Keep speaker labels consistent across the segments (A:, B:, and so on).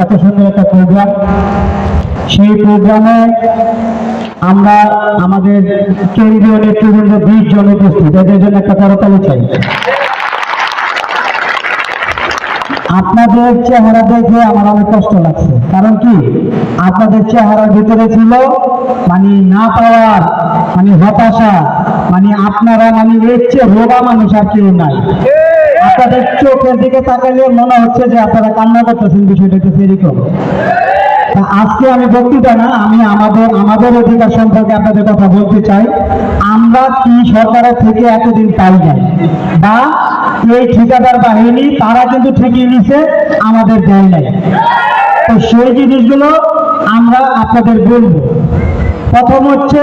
A: এত সুন্দর একটা প্রোগ্রাম সেই প্রোগ্রামে আমরা আমাদের কেন্দ্রীয় নেতৃবৃন্দ বিশ জন উপস্থিত। এদের জন্য একটা করতালি চাই। আপনাদের চেহারা দেখে আমার অনেক কষ্ট লাগছে। কারণ কি? আপনাদের চেহারার ভিতরে ছিল মানে না পাওয়ার মানে হতাশা মানে আপনারা মানে এর চেয়ে রোগা মানুষ আর কেউ নাই। আপনাদের চোখের দিকে তাকালে মনে হচ্ছে যে আপনারা কান্না করতেছেন বিষয়টা একটু সেরকম আজকে আমি বক্তৃতা না, আমি আমাদের আমাদের অধিকার সম্পর্কে আপনাদের কথা বলতে চাই। আমরা কি সরকারের থেকে এতদিন পাই নাই? বা এই ঠিকাদার বাহিনী, তারা কিন্তু ঠিকই নিছে, আমাদের দেয় নাই। তো সেই জিনিসগুলো আমরা আপনাদের বলব। প্রথম হচ্ছে,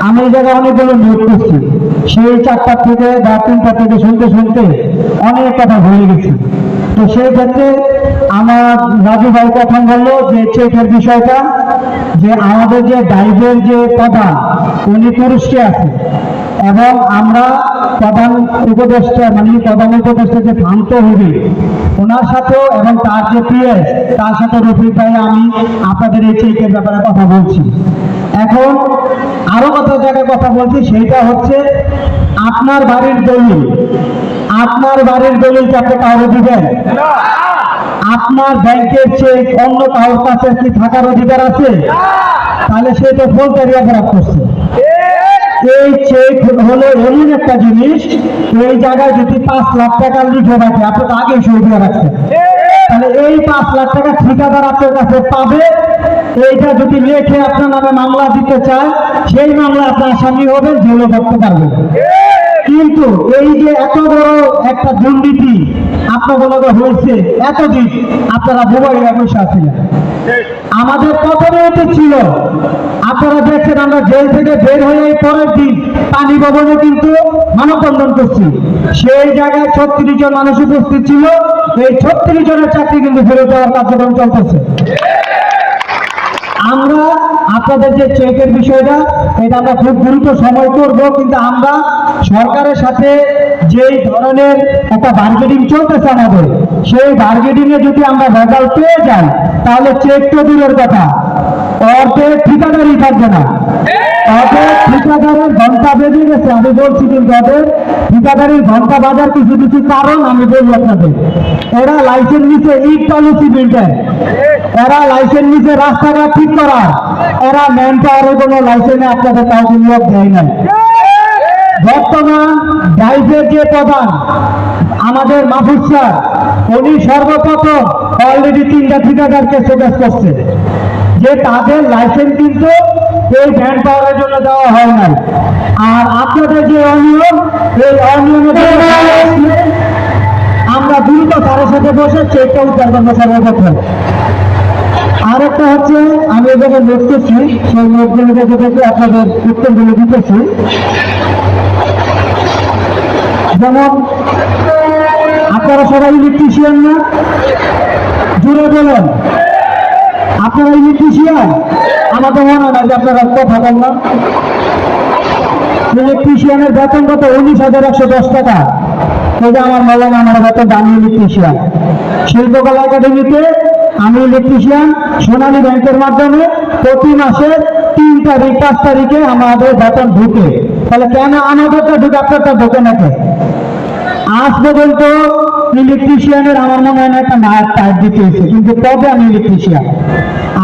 A: আমি এই জায়গায় অনেকগুলো নোট করছি। সেই চারটা থেকে বা তিনটা থেকে শুনতে শুনতে অনেক কথা ভুলে গেছি। তো সেই ক্ষেত্রে আমার রাজু ভাই প্রথম বলল যে চেকের বিষয়টা, যে আমাদের যে ডাইভের যে প্রধান, উনি তুরস্কে আছে। এবং আমরা প্রধান উপদেষ্টা মানে প্রধান উপদেষ্টা যে ভ্রান্ত হবি, ওনার সাথেও এবং তার যে পিএস, তার সাথে রফিক ভাই আমি আপনাদের এই চেকের ব্যাপারে কথা বলছি। এখন আরও কত জায়গায় কথা বলছি, সেইটা হচ্ছে আপনার বাড়ির দলিল। আপনার বাড়ির দলিল কি আপনি কাউকে দিবেন? আপনার ব্যাংকের চেক অন্য কারোর কাছে কি থাকার অধিকার আছে? তাহলে সে তো ফৌজদারি অপরাধ করছে। এই চেক হলো এমন একটা জিনিস, এই জায়গায় যদি পাঁচ লাখ টাকা লিখে রাখে, আপনি তো আগেই সই দিয়ে রাখছেন। তাহলে এই পাঁচ লাখ টাকা ঠিকাদার আপনার কাছে পাবে এইটা যদি লেখে আপনার নামে মামলা দিতে চায়, সেই মামলা আপনার আসামি হবেন জেলে করতে পারবেন কিন্তু এই যে এত বড় একটা দুর্নীতি আপনাগুলোকে হয়েছে, এতদিন আপনারা মোবাইলে বসে আছিলেন। আমাদের উচিত ছিল, আপনারা দেখছেন আমরা জেল থেকে বের হয়ে পরের দিন পানি ভবনে কিন্তু মানববন্ধন করছি। সেই জায়গায় ছত্রিশ জন মানুষ উপস্থিত ছিল, এই ছত্রিশ জনের চাকরি কিন্তু ফেরত দেওয়ার কার্যক্রম চলতেছে। আমরা আপনাদের যে চেকের বিষয়টা, এটা আমরা খুব দ্রুত সময় করব, কিন্তু আমরা সরকারের সাথে যেই ধরনের একটা বার্গেনিং চলতেছে আমাদের, সেই বার্গেনিং এ যদি আমরা রেজাল্ট পেয়ে যাই, তাহলে চেক তো দূরের কথা, অর্ধেক ঠিকাদারই থাকবে না। অর্ধেক ঠিকাদারের ঘণ্টা বেজে গেছে, আমি বলছি কিন্তু ওদের ঠিকাদারির ঘণ্টা বাজার কিছু কিছু কারণ আমি বলব আপনাদের। এরা লাইসেন্স নিচ্ছে ইট পলিসি বিল্ডার এরা লাইসেন্স নিচ্ছে রাস্তাঘাট ঠিক করার। এরা ম্যান পাওয়ারের কোনো লাইসেন্সে আপনাদের কাউকে নিয়োগ দেয় নাই। বর্তমান ডাইভের যে প্রধান, আমাদের মাহফুজ উনি সর্বপ্রথম অলরেডি তিনটা ঠিকাদারকে সুবেশ করছে যে তাদের লাইসেন্স কিন্তু এই ম্যান পাওয়ারের জন্য দেওয়া হয় নাই। আর আপনাদের যে অনিয়ম এই অনিয়মের আমরা দ্রুত তাদের সাথে বসে চেকটা উদ্ধার করব সর্বপ্রথম আরেকটা হচ্ছে আমি এখানে লিখতেছি সেই নোটগুলো দেখে দেখে আপনাদের উত্তরগুলো দিতেছি। যেমন আপনারা সবাই ইলেকট্রিশিয়ান না? জুড়ে বলেন। আপনারা ইলেকট্রিশিয়ান আমাদের মনে হয় না যে আপনারা কথা বললাম। ইলেকট্রিশিয়ানের বেতন কত? উনিশ হাজার একশো দশ টাকা। এটা আমার মনে হয় আমার বেতন, আমি ইলেকট্রিশিয়ান। শিল্পকলা একাডেমিতে আমি ইলেকট্রিশিয়ান, সোনালী ব্যাংকের মাধ্যমে প্রতি মাসে তিন তারিখ, পাঁচ তারিখে আমাদের বেতন ঢুকে। তাহলে কেন আমাদেরটা ঢুকে? আপনারটা ঢুকে নাকি? আজ পর্যন্ত ইলেকট্রিশিয়ানের আমার মনে হয় না একটা নায়ক টাইপ দিতে হয়েছে, কিন্তু তবে আমি ইলেকট্রিশিয়ান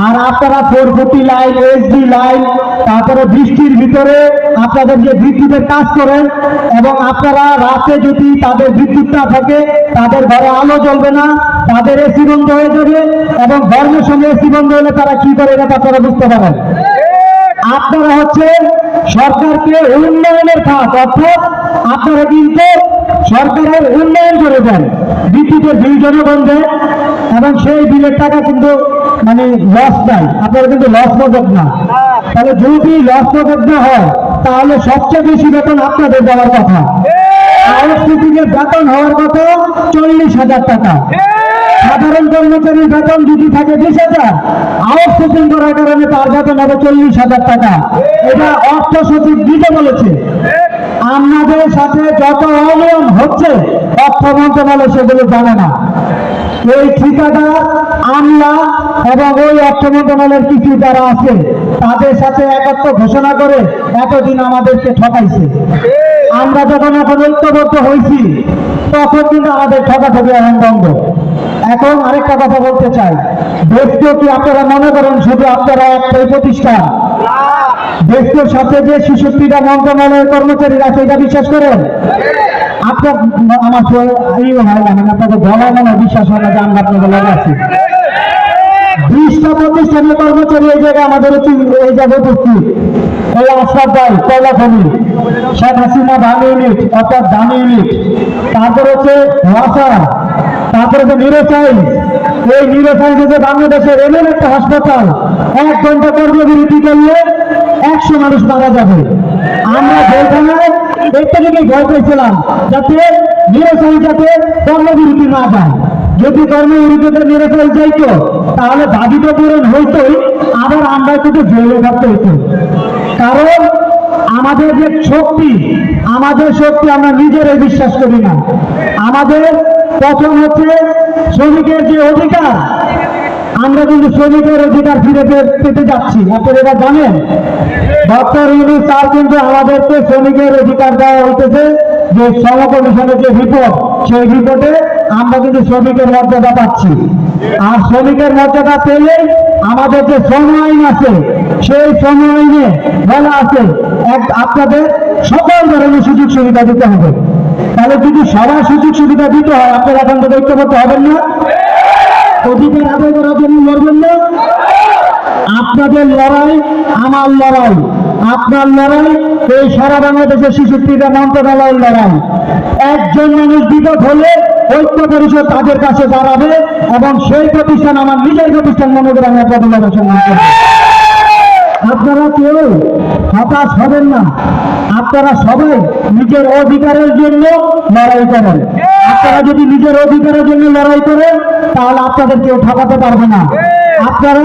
A: আর আপনারা ফোর ফুটি লাইন এসডি লাইন তারপরে বৃষ্টির ভিতরে আপনাদের যে বিদ্যুতের কাজ করেন, এবং আপনারা রাতে যদি তাদের বিদ্যুৎ না থাকে, তাদের ঘরে আলো জ্বলবে না, তাদের এসি বন্ধ হয়ে যাবে, এবং গরমের সঙ্গে এসি বন্ধ হলে তারা কি করে, এটা আপনারা বুঝতে পারেন। আপনারা হচ্ছে সরকারকে উন্নয়নের খাত অর্থাৎ আপনারা কিন্তু সরকারের উন্নয়ন করে দেন। বিদ্যুতের বিল জনগণ দেয় এবং সেই বিলের টাকা কিন্তু মানে লস নাই আপনারা কিন্তু লস প্রজেক্ট না। তাহলে যদি লস প্রজেক্ট না হয় তাহলে সবচেয়ে বেশি বেতন আপনাদের দেওয়ার কথা। আউটপুটিংয়ের বেতন হওয়ার কথা চল্লিশ হাজার টাকা। সাধারণ কর্মচারীর বেতন যদি থাকে বিশ হাজার আউটসোর্সিং করার কারণে তার বেতন হবে চল্লিশ হাজার টাকা। এটা অর্থ সচিব দিতে বলেছে। আমাদের সাথে যত অনিয়ম হচ্ছে, অর্থ মন্ত্রণালয় সেগুলো জানে না। এই ঠিকাদার আমলা এবং ওই অর্থ মন্ত্রণালয়ের কিছু যারা আছে, তাদের সাথে একত্র ঘোষণা করে এতদিন আমাদেরকে ঠকাইছে। আমরা যখন এখন ঐক্যবদ্ধ হয়েছি, তখন কিন্তু আমাদের ঠকাঠকি এখন বন্ধ। এখন আরেকটা কথা বলতে চাই। দেশকে কি আপনারা মনে করেন শুধু আপনারা একটাই প্রতিষ্ঠান? দেশের সাথে যে শিশু ক্রীড়া মন্ত্রণালয়ের কর্মচারীরা এটা বিশ্বাস করেন? আপনার মানে বিশ্বাস আমরা আছি। বিশটা আমাদের ভাই তারপর হচ্ছে তারপরে যে নিরোসাইজ এই নিরোসাইজ যে বাংলাদেশের এমন একটা হাসপাতাল, এক ঘণ্টা কর্মবিরতি করলে একশো মানুষ মারা যাবে। আমরা যেখানে একটা থেকে ভয় পেয়েছিলাম যাতে নিরোসাইজ যাতে কর্মবিরতি না যায় যদি কর্মবিরতিতে নিরোসাইজ যাইতো, তাহলে দাবি পূরণ হইতোই, আবার আমরা কিন্তু জেলে থাকতে হইতো। কারণ আমাদের যে শক্তি, আমাদের শক্তি আমরা নিজেরাই বিশ্বাস করি না। আমাদের প্রথম হচ্ছে শ্রমিকের যে অধিকার, আমরা কিন্তু শ্রমিকের অধিকার ফিরে পেতে যাচ্ছি। আপনারা জানেন, ডক্টর ইউনুস স্যার কিন্তু আমাদেরকে শ্রমিকের অধিকার দেওয়া হইতেছে যে শ্রম কমিশনের যে রিপোর্ট সেই রিপোর্টে আমরা কিন্তু শ্রমিকের মর্যাদা পাচ্ছি। আর শ্রমিকের মর্যাদা পেলে আমাদের যে শ্রম আইন আছে, সেই শ্রম আইনে বলা আছে, এক আপনাদের সকল ধরনের সুযোগ সুবিধা দিতে হবে। তাহলে যদি সবার সুযোগ সুবিধা দিতে হয়, আপনারা এখন থেকে ঐক্যবদ্ধ হবেন না? অধিকার আদায় করার জন্য লড়বেন না? আপনাদের লড়াই আমার লড়াই। আপনার লড়াই এই সারা বাংলাদেশের শিশু ক্রীড়া মন্ত্রণালয়ের লড়াই। একজন মানুষ বিপদ হলে ঐক্য পরিষদ তাদের কাছে দাঁড়াবে এবং সেই প্রতিষ্ঠান আমার নিজের প্রতিষ্ঠান মনে করে আমি আপনাদের করব। আপনারা কেউ হতাশ হবেন না। আপনারা সবাই নিজের অধিকারের জন্য লড়াই করেন। আপনারা যদি নিজের অধিকারের জন্য লড়াই করেন, তাহলে আপনাদের কেউ ঠকাতে পারবে না। আপনারা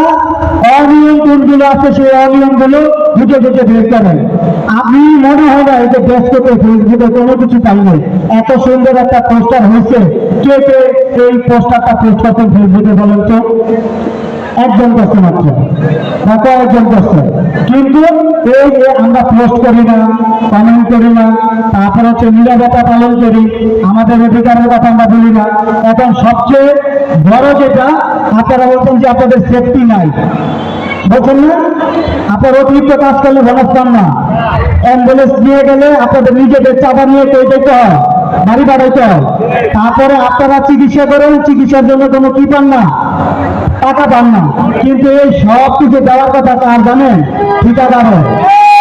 A: অনিয়ম কোনগুলো আছে, সেই অনিয়মগুলো বুঝে বুঝে বের করেন। আপনি মনে হয় না এই যে ব্যস্ততে ফেসবুকে কোনো কিছু পাই নাই। এত সুন্দর একটা পোস্টার হয়েছে। কে কে এই পোস্টারটা পোস্ট করছেন ফেসবুকে বলেন তো? একজন করছে মাত্র। বা কয়েকজন করছে। কিন্তু এই যে আমরা পোস্ট করি না কমেন্ট করি না, তারপর হচ্ছে নিরাপত্তা পালন করি, আমাদের অধিকারের কথা আমরা বলি না, এখন সবচেয়ে বড় যেটা, আপনারা বলছেন যে আপনাদের সেফটি নাই। বলছেন না? আপনার অতিরিক্ত কাজ করলে ভালো না। অ্যাম্বুলেন্স নিয়ে গেলে আপনাদের নিজেদের চাপা নিয়ে কই যেতে হয়। বাড়ি বাড়াইতে হয়। তারপরে আপনারা চিকিৎসা করেন, চিকিৎসার জন্য কোনো কি পান না, টাকা পান না। কিন্তু এই সব কিছু দেওয়ার কথা কার জানেন ঠিকাদারের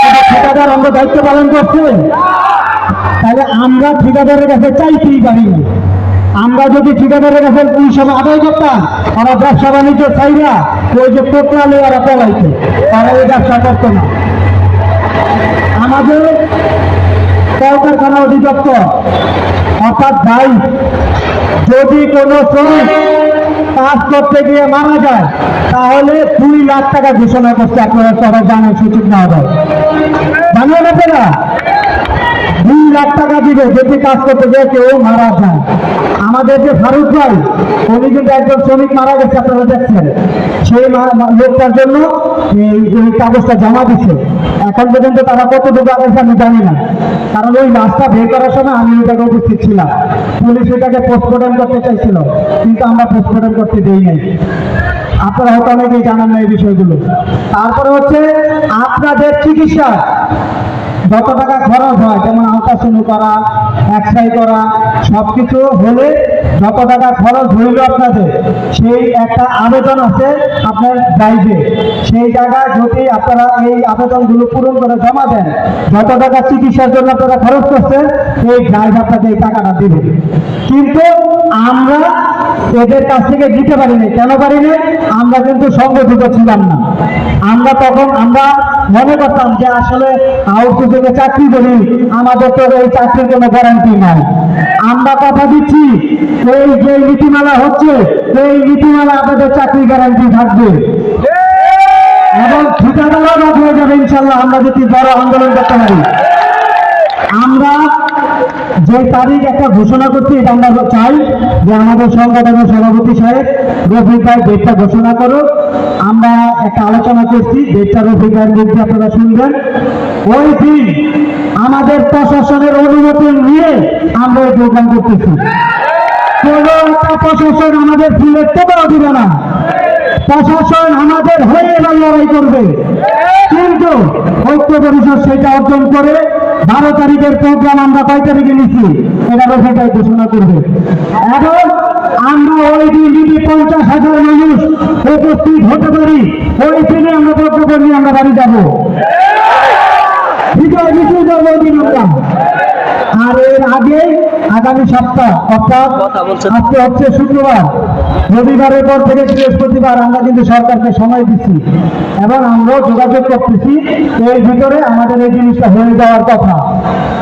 A: কিন্তু ঠিকাদার আমরা দায়িত্ব পালন করছে। তাহলে আমরা ঠিকাদারের কাছে চাইতেই পারি আমরা যদি ঠিকাদারের কাছে সময় আদায় করতাম ওরা ব্যবসা বাণিজ্য চাইরা ওই যে টোটালে ওরা পলাইছে তারা এই ব্যবসা করতো না। আমাদের কলকারখানা অধিদপ্তর, অর্থাৎ ভাই, যদি কোনো শ্রমিক কাজ করতে গিয়ে মারা যায়, তাহলে দুই লাখ টাকা ঘোষণা করছে আপনারা সবাই জানেন সুযোগ না হবে। জানেন আপনারা? দুই লাখ টাকা দিবে যদি কাজ করতে গিয়ে কেউ মারা যায়। আমাদের যে ফারুক ভাই, উনি কিন্তু একজন শ্রমিক মারা গেছে, আপনারা দেখছেন। সেই লোকটার জন্য এই কাগজটা জমা দিচ্ছে এখন পর্যন্ত তারা কতটুকু আগেছে আমি জানি না। কারণ ওই লাশটা বের করার সময় আমি ওই জায়গায় উপস্থিত ছিলাম। পুলিশ এটাকে পোস্টমর্টম করতে চাইছিল, কিন্তু আমরা পোস্টমর্টম করতে দেই নাই। আপনারা হয়তো অনেকেই জানান না এই বিষয়গুলো। তারপরে হচ্ছে, আপনাদের চিকিৎসা। যত টাকা খরচ হয়, যেমন আলট্রাসাউন্ড করা, এক্সরে করা সব কিছু হলে যত টাকা খরচ হইল আপনাদের, সেই একটা আবেদন আছে আপনার ড্রাইভে সেই জায়গায় যদি আপনারা এই আবেদনগুলো পূরণ করে জমা দেন, যত টাকা চিকিৎসার জন্য আপনারা খরচ করছেন, এই ড্রাইভ আপনাকে এই টাকাটা দেবে। কিন্তু আমরা এদের কাছ থেকে দিতে পারিনি কেন পারিনি আমরা কিন্তু সংগঠিত ছিলাম না। আমরা তখন আমরা মনে করতাম যে আসলে আউটসোর্সিংয়ে চাকরি করি, আমাদের তো এই চাকরির কোনো গ্যারান্টি নাই। আমরা কথা দিচ্ছি, এই যে নীতিমালা হচ্ছে, এই নীতিমালা আমাদের চাকরি গ্যারান্টি থাকবে। এবং ঠিকাদারও হয়ে যাবে, ইনশাল্লাহ আমরা যদি বড় আন্দোলন করতে পারি। আমরা যে তারিখ একটা ঘোষণা করছি, এটা আমরা চাই যে আমাদের সংগঠনের সভাপতি সাহেব রফিক ভাই ডেটটা ঘোষণা করো আমরা একটা আলোচনা করছি, ডেটটা রফিক ভাইয়ের মধ্যে আপনারা শুনবেন। ওই দিন আমাদের প্রশাসনের অনুমতি নিয়ে আমরা এই প্রোগ্রাম করতেছি। কোনো প্রশাসন আমাদের ফুলের টোকাও দিবে না। প্রশাসন আমাদের হয়ে এবার লড়াই করবে। কিন্তু ঐক্য পরিষদ সেটা অর্জন করে বারো তারিখের প্রোগ্রাম আমরা কয় তারিখে নিচ্ছি এগারো সেটাই ঘোষণা করবে। এবং আমরা ওই দিন যদি পঞ্চাশ হাজার মানুষ উপস্থিত হতে পারি ওই দিনে আমরা বক্তব্য নিয়ে আমরা বাড়ি যাব। বিজয় মিছিল করব ওই দিন আমরা। আর এর আগে আগামী সপ্তাহ অর্থাৎ আজকে হচ্ছে শুক্রবার রবিবারের পর থেকে বৃহস্পতিবার আমরা কিন্তু সরকারকে সময় দিচ্ছি এবং আমরাও যোগাযোগ করতেছি এর ভিতরে আমাদের এই জিনিসটা হয়ে যাওয়ার কথা।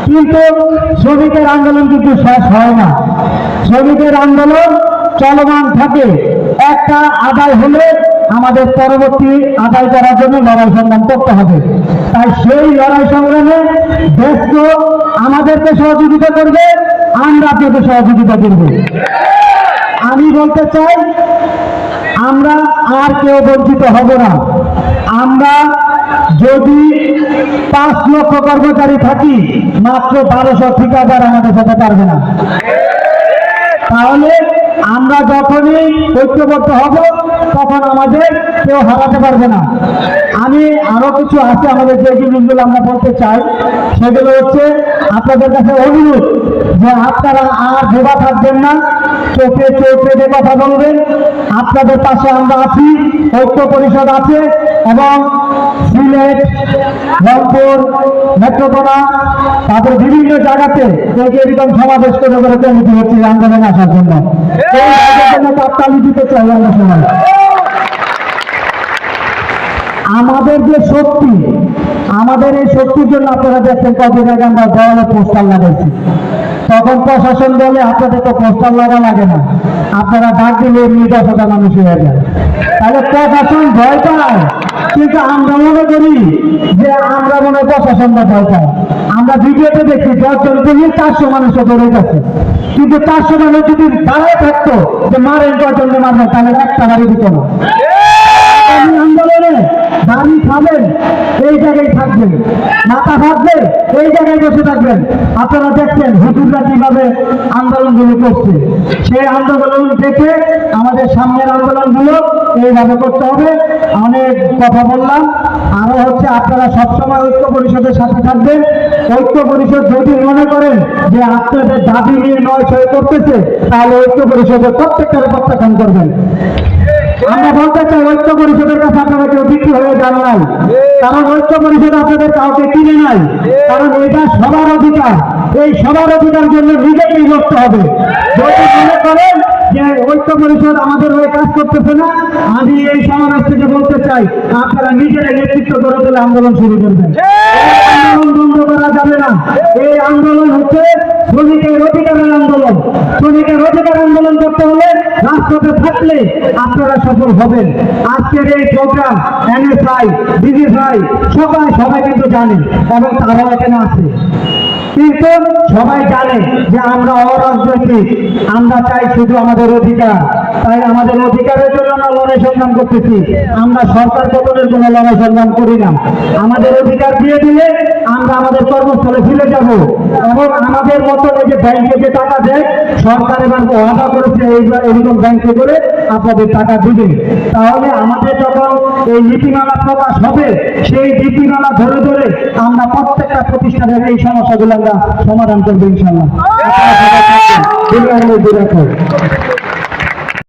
A: কিন্তু শ্রমিকের আন্দোলন কিন্তু শেষ হয় না। শ্রমিকের আন্দোলন চলমান থাকে। একটা আদায় হলে আমাদের পরবর্তী আদায় করার জন্য লড়াই সংগ্রাম করতে হবে। তাই সেই লড়াই সংগ্রামে দেশ আমাদেরকে সহযোগিতা করবে আমরা আপনাকে সহযোগিতা করব। আমি বলতে চাই, আমরা আর কেউ বঞ্চিত হব না। আমরা যদি পাঁচ লক্ষ কর্মচারী থাকি, মাত্র বারোশো ঠিকাদার আমাদের সাথে পারবে না। তাহলে আমরা যখনই ঐক্যবদ্ধ হব, তখন আমাদের কেউ হারাতে পারবে না। আমি আরও কিছু আছে আমাদের যে জিনিসগুলো আমরা বলতে চাই, সেগুলো হচ্ছে আপনাদের কাছে অনুরোধ যে আপনারা আর ভোগা থাকবেন না। চোখে চোখ রেখে কথা বলবেন। আপনাদের পাশে আমরা আছি, ঐক্য পরিষদ আছে এবং সিলেট, রংপুর নেত্রকোনা তারপরে বিভিন্ন জায়গাতে এরকম সমাবেশ করে করে কমিটি হচ্ছে, আন্দোলনে আসার জন্য। তাৎকালিক দিতে চাই আমরা সবাই আমাদের যে শক্তি, আমাদের এই শক্তির জন্য আপনারা দেখছেন কদিন আগে আমরা দেওয়ালে পোস্টার লাগাইছি। তখন প্রশাসন বলে আপনাদের তো পোস্টার লাগা লাগে না। আপনারা ডাক দিলে এমনি মানুষ হয়ে যায়। তাহলে প্রশাসন ভয় পায়। কিন্তু আমরা মনে করি যে আমরা মনে হয় প্রশাসনটা ভয় পাই আমরা ভিডিওতে দেখি দশজন থেকে চারশো মানুষের ধরে গেছে। কিন্তু চারশো মানুষ যদি দাঁড়ায় থাকতো যে মারেন কয়জনকে মারবে, তাহলে একটা বাড়ি দিত না। দাঁড়ি খাবেন এই জায়গায় থাকবেন। মাথা থাকবে এই জায়গায় বসে থাকবেন। আপনারা দেখছেন হুজুররা কীভাবে আন্দোলনগুলো করছে। সেই আন্দোলন দেখে আমাদের সামনের আন্দোলনগুলো এইভাবে করতে হবে। অনেক কথা বললাম। আরও হচ্ছে আপনারা সবসময় ঐক্য পরিষদের সাথে থাকবেন। ঐক্য পরিষদ যদি মনে করেন যে আপনাদের দাবি নিয়ে নয় সই করতেছে, তাহলে ঐক্য পরিষদের প্রত্যেকটারে প্রত্যাখ্যান করবেন। আমরা বলতে চাই ঐক্য পরিষদের কাছে আপনারা কেউ বিক্রি হয়ে যান নাই। কারণ ঐক্য পরিষদ আপনাদের কাউকে কিনে নাই। কারণ এটা সবার অধিকার। এই সবার অধিকার জন্য নিজেকেই লড়তে হবে। যদি মনে করেন যে ঐক্য পরিষদ আমাদের হয়ে কাজ করতেছে না আমি এই সমাবেশ থেকে বলতে চাই আপনারা নিজেরা নেতৃত্ব করে তুলে আন্দোলন শুরু করবেন। আন্দোলন বন্ধ করা যাবে না। এই আন্দোলন হচ্ছে শ্রমিকের অধিকারের আপনারা সফল হবেন। আজকের এই প্রোগ্রাম এনএসআই বিজিএসআই সবাই সবাই কিন্তু জানে এবং তারাও এখানে আছে। কিন্তু সবাই জানে যে আমরা অরাজনৈতিক, আমরা চাই শুধু আমাদের অধিকার। তাই আমাদের অধিকারের জন্য আমরা লড়াই সংগ্রাম করতেছি। আমরা সরকার পতনের জন্য লড়াই সংগ্রাম করি না। আমাদের অধিকার দিয়ে দিলে আমরা আমাদের কর্মস্থলে ফিরে যাব। এবং আমাদের মতো ওই যে ব্যাংকে যে টাকা দেয় সরকার এবার ওয়াদা করেছে এইবার এরকম ব্যাংকে করে আপনাদের টাকা দিবে। তাহলে আমাদের যখন এই নীতিমালা প্রকাশ হবে সেই নীতিমালা ধরে ধরে আমরা প্রত্যেকটা প্রতিষ্ঠানের এই সমস্যাগুলো আমরা সমাধান করব ইনশাল্লাহ